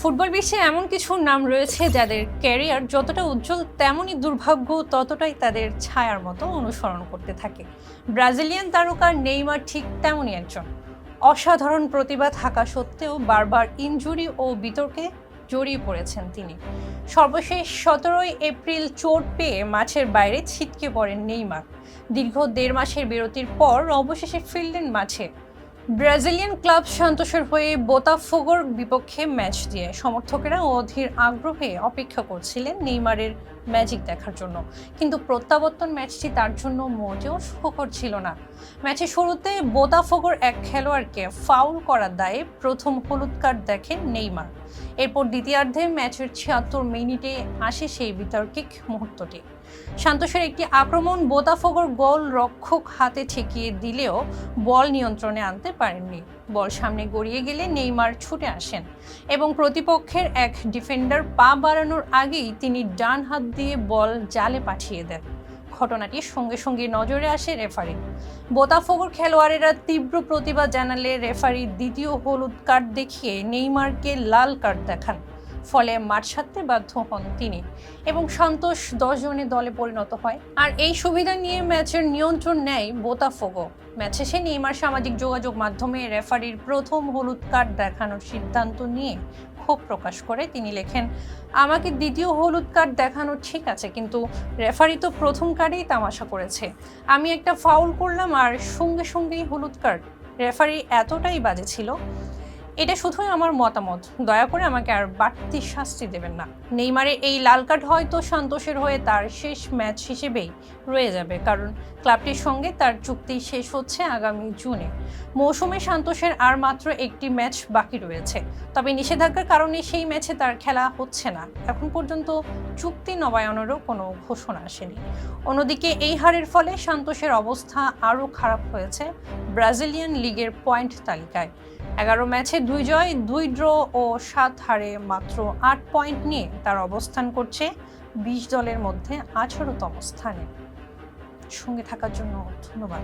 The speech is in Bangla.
ফুটবল বিশ্বে এমন কিছু নাম রয়েছে যাদের ক্যারিয়ার যতটা উজ্জ্বল, তেমনই দুর্ভাগ্য ততটাই তাদের ছায়ার মতো অনুসরণ করতে থাকে। ব্রাজিলিয়ান তারকা নেইমার ঠিক তেমনই একজন। অসাধারণ প্রতিভা থাকা সত্ত্বেও বারবার ইনজুরি ও বিতর্কে জড়িয়ে পড়েছেন তিনি। সর্বশেষ সতেরোই এপ্রিল চোট পেয়ে মাঠের বাইরে ছিটকে পড়েন নেইমার। দীর্ঘ দেড় মাসের বিরতির পর অবশেষে ফিরলেন মাঠে। ব্রাজিলিয়ান ক্লাব সান্তোসের হয়ে বোতাফোগোর বিপক্ষে ম্যাচ দিয়ে সমর্থকেরা অধীর আগ্রহে অপেক্ষা করছিলেন নেইমারের ম্যাজিক দেখার জন্য। কিন্তু প্রত্যাবর্তন ম্যাচটি তার জন্য মোটেও সুখকর ছিল না। ম্যাচের শুরুতে বোতাফোগোর এক খেলোয়াড়কে ফাউল করার দায়ে প্রথম হলুদ কার্ড দেখেন নেইমার। এরপর দ্বিতীয়ার্ধে ম্যাচের ছিয়াত্তর মিনিটে আসে সেই বিতর্কিক মুহূর্তটি। সান্তোসের একটি আক্রমণ বোতাফোগোর গোল রক্ষক হাতে ঠেকিয়ে দিলেও বল নিয়ন্ত্রণে আনতে পারেননি। বল সামনে গড়িয়ে গেলে নেইমার ছুটে আসেন এবং প্রতিপক্ষের এক ডিফেন্ডার পা বাড়ানোর আগেই তিনি ডান হাত দিয়ে বল জালে পাঠিয়ে দেন। ঘটনাটি সঙ্গে সঙ্গে নজরে আসে রেফারি। বোতাফোগোর খেলোয়াড়েরা তীব্র প্রতিবাদ জানালে রেফারি দ্বিতীয় হলুদ কার্ড দেখিয়ে নেইমারকে লাল কার্ড দেখান। ফলে মাঠ ছাড়তে বাধ্য হন তিনি এবং সন্তোষ দশ জনের দলে পরিণত হয়। আর এই সুবিধা নিয়ে ম্যাচের নিয়ন্ত্রণ নেয় বোতাফোগো। ম্যাচ শেষে নেইমার সামাজিক যোগাযোগ মাধ্যমে রেফারির প্রথম হলুদ কার্ড দেখানোর সিদ্ধান্ত নিয়ে ক্ষোভ প্রকাশ করে। তিনি লেখেন, আমাকে দ্বিতীয় হলুদ কার্ড দেখানো ঠিক আছে, কিন্তু রেফারি তো প্রথম কার্ডেই তামাশা করেছে। আমি একটা ফাউল করলাম আর সঙ্গে সঙ্গেই হলুদ কার্ড। রেফারি এতটাই বাজে ছিল এটা শুধুই আমার মতামত। দয়া করে আমাকে আর বাড়তি শাস্তি দেবেন না। নেইমারের এই লাল কার্ড হয়তো সন্তোষের হয়ে তার শেষ ম্যাচ হিসেবেই রয়ে যাবে, কারণ ক্লাবটির সঙ্গে তার চুক্তি শেষ হচ্ছে আগামী জুনে। মৌসুমে সান্তোষের আর মাত্র একটি ম্যাচ বাকি রয়েছে। তবে নিষেধাজ্ঞার কারণে সেই ম্যাচে তার খেলা হচ্ছে না। এখন পর্যন্ত চুক্তি নবায়নেরও কোনো ঘোষণা আসেনি। অন্যদিকে এই হারের ফলে সান্তোষের অবস্থা আরও খারাপ হয়েছে ব্রাজিলিয়ান লিগের পয়েন্ট তালিকায়। এগারো ম্যাচে দুই জয়, দুই ড্র ও সাত হারে মাত্র আট পয়েন্ট নিয়ে তার অবস্থান করছে বিশ দলের মধ্যে আঠারোতম স্থানে। সঙ্গে থাকার জন্য ধন্যবাদ।